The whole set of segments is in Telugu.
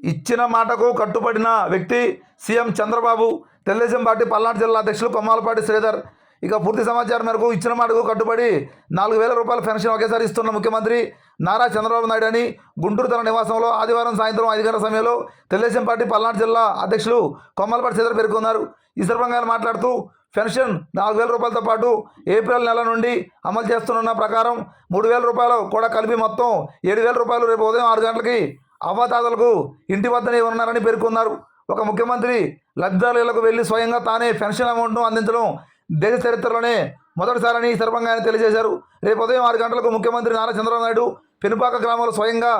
ఇచ్చిన మాటకు కట్టుబడిన వ్యక్తి సీఎం చంద్రబాబు తెలుగుదేశం పార్టీ పల్నాడు జిల్లా అధ్యక్షులు కొమ్మాలపాటి శ్రీధర్. ఇక పూర్తి సమాచారం మేరకు ఇచ్చిన మాటకు కట్టుబడి నాలుగు వేల రూపాయల పెన్షన్ ఒకేసారి ఇస్తున్న ముఖ్యమంత్రి నారా చంద్రబాబు నాయుడు అని గుంటూరు తన నివాసంలో ఆదివారం సాయంత్రం ఐదు గంటల సమయంలో తెలుగుదేశం పార్టీ పల్నాడు జిల్లా అధ్యక్షులు కొమ్మలపాటి శ్రీధర్ పేర్కొన్నారు. ఈ సందర్భంగా మాట్లాడుతూ పెన్షన్ నాలుగు వేల రూపాయలతో పాటు ఏప్రిల్ నెల నుండి అమలు చేస్తున్న ప్రకారం మూడు వేల రూపాయలు కూడా కలిపి మొత్తం ఏడు వేల రూపాయలు రేపు ఉదయం ఆరు గంటలకి అవ్వాతాతలకు ఇంటి వద్దనే ఉన్నారని పేర్కొన్నారు. ఒక ముఖ్యమంత్రి లబ్ధిదారులకు వెళ్ళి స్వయంగా తానే పెన్షన్ అమౌంట్ను అందించడం దేశ చరిత్రలోనే మొదటిసారని ఈ సందర్భంగా ఆయన తెలియజేశారు. రేపు ఉదయం ఆరు గంటలకు ముఖ్యమంత్రి నారా చంద్రబాబు నాయుడు పెనుపాక గ్రామంలో స్వయంగా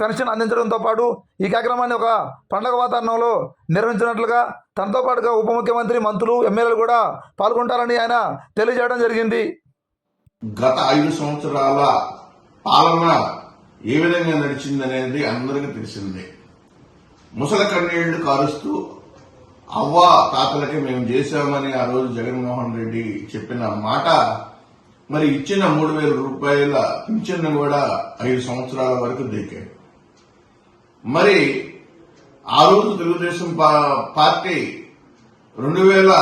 పెన్షన్ అందించడంతో పాటు ఈ కార్యక్రమాన్ని ఒక పండగ వాతావరణంలో నిర్వహించినట్లుగా తనతో పాటుగా ఉప ముఖ్యమంత్రి మంత్రులు ఎమ్మెల్యేలు కూడా పాల్గొంటారని ఆయన తెలియజేయడం జరిగింది. గత ఐదు సంవత్సరాల పాలన ఏ విధంగా నడిచిందనేది అందరికీ తెలిసిందే. ముసల కన్నీళ్ళు కారుస్తూ అవ్వ తాతలకి మేము చేశామని ఆ రోజు జగన్మోహన్ రెడ్డి చెప్పిన మాట మరి ఇచ్చిన మూడు వేల రూపాయల పింఛన్ను కూడా ఐదు సంవత్సరాల వరకు దిగాడు మరి ఆ రోజు తెలుగుదేశం పార్టీ రెండు వేల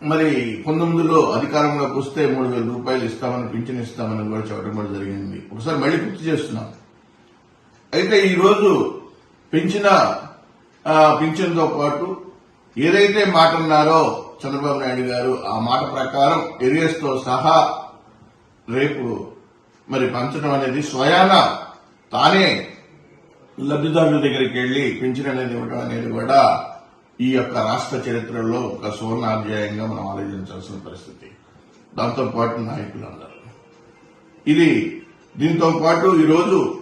మరి పంతొమ్మిదిలో అధికారంలోకి వస్తే మూడు వేల రూపాయలు ఇస్తామని పింఛన్ ఇస్తామని కూడా చెప్పడం కూడా జరిగింది. ఒకసారి మళ్ళీ గుర్తు చేస్తున్నాం. అయితే ఈరోజు పెంచిన పింఛన్తో పాటు ఏదైతే మాట అన్నారో చంద్రబాబు నాయుడు గారు ఆ మాట ప్రకారం ఎరియస్తో సహా రేపు మరి పంచడం అనేది స్వయాన తానే లబ్ధిదారుల దగ్గరికి వెళ్ళి పింఛన్ అనేది ఇవ్వడం అనేది కూడా ఈ యొక్క రాష్ట్ర చరిత్రలో ఒక సువర్ణాధ్యాయంగా మనం ఆలోచించాల్సిన పరిస్థితి. దాంతోపాటు నాయకులు నాయకులందరూ. ఇది దీంతో పాటు ఈరోజు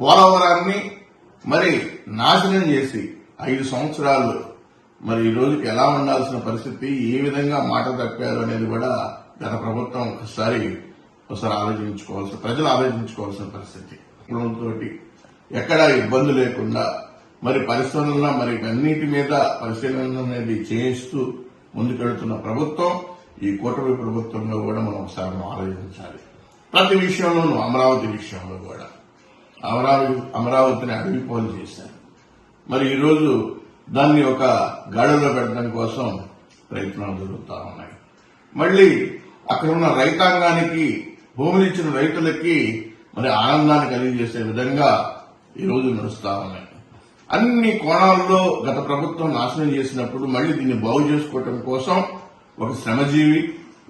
పోలవరాన్ని మరి నాశనం చేసి ఐదు సంవత్సరాలు మరి ఈ రోజుకి ఎలా ఉండాల్సిన పరిస్థితి ఏ విధంగా మాట తప్పారు అనేది కూడా గత ప్రభుత్వం ఒకసారి ఒకసారి ఆలోచించుకోవాల్సిన ప్రజలు ఆలోచించుకోవాల్సిన పరిస్థితి. తోటి ఎక్కడా ఇబ్బంది లేకుండా మరి పరిశ్రమల మరి అన్నిటి మీద పరిశీలన అనేది చేయిస్తూ ముందుకెళ్తున్న ప్రభుత్వం ఈ కూటమి ప్రభుత్వంలో కూడా మనం ఒకసారి ఆలోచించాలి. ప్రతి విషయంలోనూ అమరావతి విషయంలో కూడా. అమరావతి అమరావతిని అడవి పోలు చేశారు. మరి ఈరోజు దాన్ని ఒక గాడిలో పెట్టడం కోసం ప్రయత్నాలు జరుగుతూ ఉన్నాయి. మళ్ళీ అక్కడ ఉన్న రైతాంగానికి భూములు ఇచ్చిన రైతులకి మరి ఆనందాన్ని కలిగజేసే విధంగా ఈరోజు నడుస్తూ ఉన్నాయి. అన్ని కోణాల్లో గత ప్రభుత్వం నాశనం చేసినప్పుడు మళ్ళీ దీన్ని బాగు చేసుకోవటం కోసం ఒక శ్రమజీవి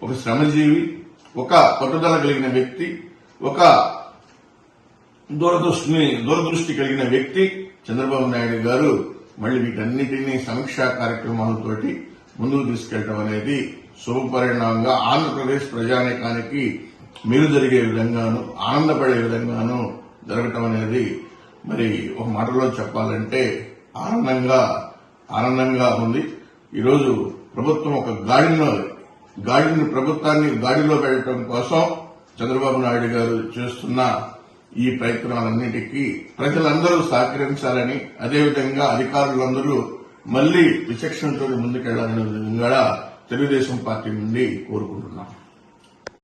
ఒక శ్రమజీవి ఒక పట్టుదల కలిగిన వ్యక్తి ఒక దూరదృష్టిని దూరదృష్టి కలిగిన వ్యక్తి చంద్రబాబు నాయుడు గారు మళ్ళీ వీటన్నిటినీ సమీక్షా కార్యక్రమాలతోటి ముందుకు తీసుకెళ్ళడం అనేది శుభపరిణామంగా ఆంధ్రప్రదేశ్ ప్రజానీకానికి మీరు జరిగే విధంగాను ఆనందపడే విధంగాను జరగటం అనేది మరి ఒక మాటలో చెప్పాలంటే ఆనందంగా ఆనందంగా ఉంది. ఈరోజు ప్రభుత్వం ఒక గాడిలో గాడిని ప్రభుత్వాన్ని గాడిలో పెట్టడం కోసం చంద్రబాబు నాయుడు గారు చేస్తున్న ఈ ప్రయత్నాలన్నిటికీ ప్రజలందరూ సహకరించాలని అదేవిధంగా అధికారులందరూ మళ్ళీ విచక్షణతో ముందుకెళ్ళాలని కూడా తెలుగుదేశం పార్టీ నుండి కోరుకుంటున్నాం.